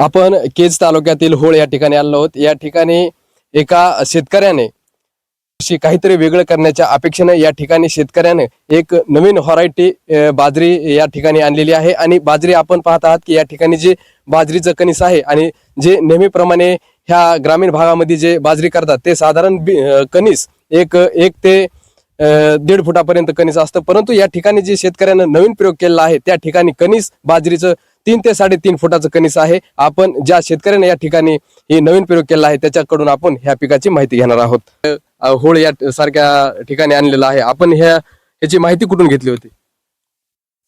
आपण केज तालुक्यातील होळ या ठिकाणी आलो आहोत. या ठिकाणी एका शेतकऱ्याने काहीतरी वेगळं करण्याच्या अपेक्षेनं या ठिकाणी शेतकऱ्याने एक नवीन व्हरायटी बाजरी या ठिकाणी आणलेली आहे. आणि बाजरी आपण पाहत आहात की या ठिकाणी जे बाजरीचं कणीस आहे आणि जे नेहमीप्रमाणे ह्या ग्रामीण भागामध्ये जे बाजरी करतात ते साधारण बी- कणीस एक एक ते दीड फुटापर्यंत कणीस असतं. परंतु या ठिकाणी जे शेतकऱ्यानं नवीन प्रयोग केलेला आहे त्या ठिकाणी कणीस बाजरीचं तीन ते साडेतीन फुटाचं कणीस आहे. आपण ज्या शेतकऱ्याने या ठिकाणी ही नवीन प्रयोग केला आहे त्याच्याकडून आपण ह्या पिकाची माहिती घेणार आहोत. होळ या सारख्या ठिकाणी आणलेला आहे. आपण ह्या ह्याची माहिती कुठून घेतली होती?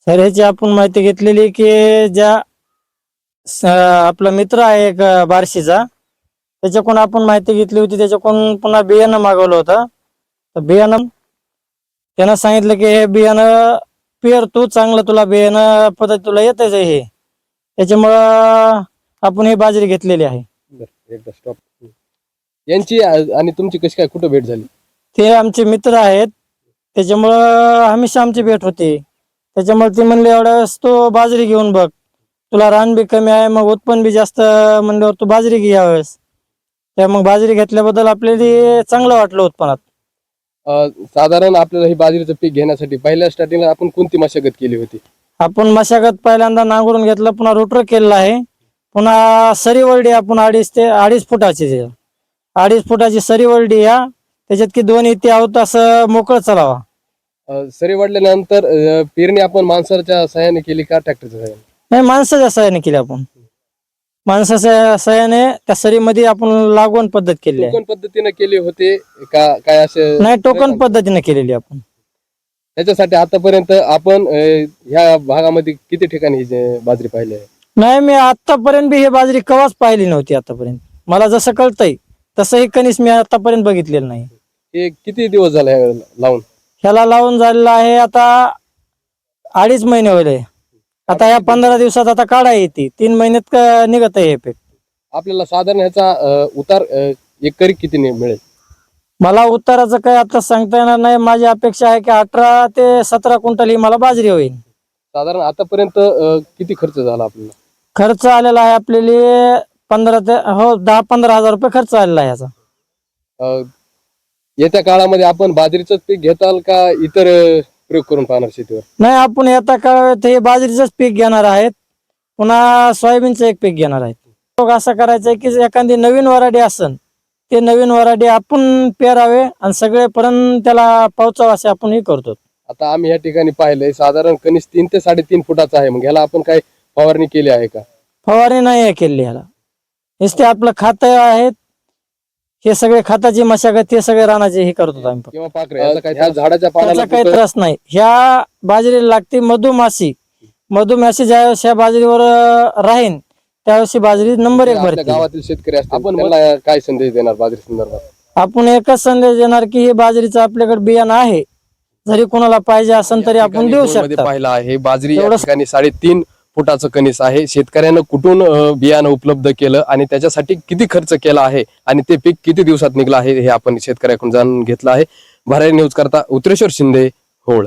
सर ह्याची आपण माहिती घेतलेली की ज्या आपला मित्र आहे एक बारशीचा त्याच्याकडून आपण माहिती घेतली होती. त्याच्याकडून पुन्हा बियाणं मागवलं होतं. तर बियाणं त्यानं सांगितलं की हे बियाणं पेर तू चांगलं तुला बियाणं पद्धत तुला येतच आहे हे. त्याच्यामुळं आपण ही बाजरी घेतलेली आहे. एकदा स्टॉप यांची आ- आणि तुमची कशी काय कुठं भेट झाली? ते आमचे मित्र आहेत. त्याच्यामुळं हमेशा आमची भेट होती. त्याच्यामुळे ते म्हणले एवढ्या वेळेस तू बाजरी घेऊन बघ. तुला रान बी कमी आहे मग उत्पन्न बी जास्त म्हणल्यावर तू बाजरी घे यावेळेस त्या मग बाजरी घेतल्याबद्दल आपल्याला चांगलं वाटलं उत्पन्नात. अं, साधारण आपल्याला ही बाजरीचं पीक घेण्यासाठी पहिल्या स्टार्टिंगला आपण कोणती मशागत केली होती? आपण मशागत पहिल्यांदा नांगरून घेतलं पुन्हा रोटर केलेलं आहे. पुन्हा सरी वरडी आपण अडीच ते अडीच फुटाची. अडीच फुटाची सरी वरडी या. त्याच्यात की दोन इथे आहोत असं मोकळं चालावा. सरी वाढल्यानंतर अं, पेरणी आपण माणसाच्या सहाय्याने केली का ट्रॅक्टरच्या सहाय्याने? नाही माणसाच्या सहाय्याने केली आपण. माणसाच्या सहाय्याने त्या सरीमध्ये आपण लागवण पद्धत केली आहे. टोकन पद्धतीने केली होते का? काय असे नाही टोकन पद्धतीने केलेली आपण. त्याच्यासाठी आतापर्यंत आपण अं, ह्या भागामध्ये किती ठिकाणी ही जे बाजरी पाहिली आहे? नाही मी आतापर्यंत बी ही बाजरी कवाच पाहिली नव्हती आतापर्यंत. मला जसं कळतंय तसं ही कणीस मी आतापर्यंत बघितलेलं नाही. हे किती दिवस झाले ह्या लावून? ह्याला लावून झालेलं आहे आता अडीच महिने होईल आता या पंधरा दिवसात आता काढा येते. तीन महिन्यात निघत आहे हे पीक. आपल्याला साधारण ह्याचा अं, उतार अं, एकरी किती ने- मिळेल? मला उत्तराचं काय आता सांगता येणार नाही. माझी अपेक्षा आहे की अठरा ते सतरा क्विंटल ही मला बाजरी होईल. साधारण आतापर्यंत अं, किती खर्च झाला आपल्याला? खर्च आलेला आहे आपल्याला पंधरा ते हो दहा पंधरा हजार रुपये खर्च आलेला आहे याचा. अं, येत्या काळामध्ये आपण बाजरीच पीक घेताल का इतर अं, प्रयोग करून पाहणार शेतीवर? नाही आपण येता काळात हे बाजरीचंच पीक घेणार आहेत. पुन्हा सोयाबीनचं एक पीक घेणार आहेत. मग असं करायचं आहे की एखादी नवीन वराडी असन ते नवीन वराडी आपण पेरावे आणि सगळेपर्यंत त्याला पोहोचावं असे आपण हे करतो. आता आम्ही या ठिकाणी पाहिलंय साधारण कनिष्ठ तीन ते साडेतीन फुटाचा आहे मग ह्याला आपण काय फवारणी केली आहे का? फवारणी नाही आहे केली ह्याला. नुसते आपलं खात आहेत हे सगळे खताची मशागत हे सगळे रानाचे हे करतो आम्ही फक्त. किंवा पाखरे याचा काय ह्या झाडाच्या त्याचा काही त्रास नाही. ह्या बाजरीला लागते मधुमाशी. मधुमाशी ह्या बाजरीवर अं, राहीन त्यावेळेस ही बाजरी नंबर एक आपल्या भरते गावातील शेतकरी असतात आपण मला काय संदेश देणार बाजरी संदर्भात? आपण एकच संदेश देणार की हे बाजरीचं आपल्याकडे बियाणं आहे. जरी कोणाला पाहिजे असेल तरी आपण देऊ शकतो. पाहिलं आहे बाजरी या ठिकाणी साडेतीन फुटाचं कणीस आहे. शेतकऱ्यानं कुठून अं, बियाणं उपलब्ध केलं आणि त्याच्यासाठी किती खर्च केला आहे आणि ते पीक किती दिवसात निघलं आहे हे आपण शेतकऱ्याकडून जाणून घेतलं आहे. भरारी न्यूज करता उत्रेश्वर शिंदे होळ.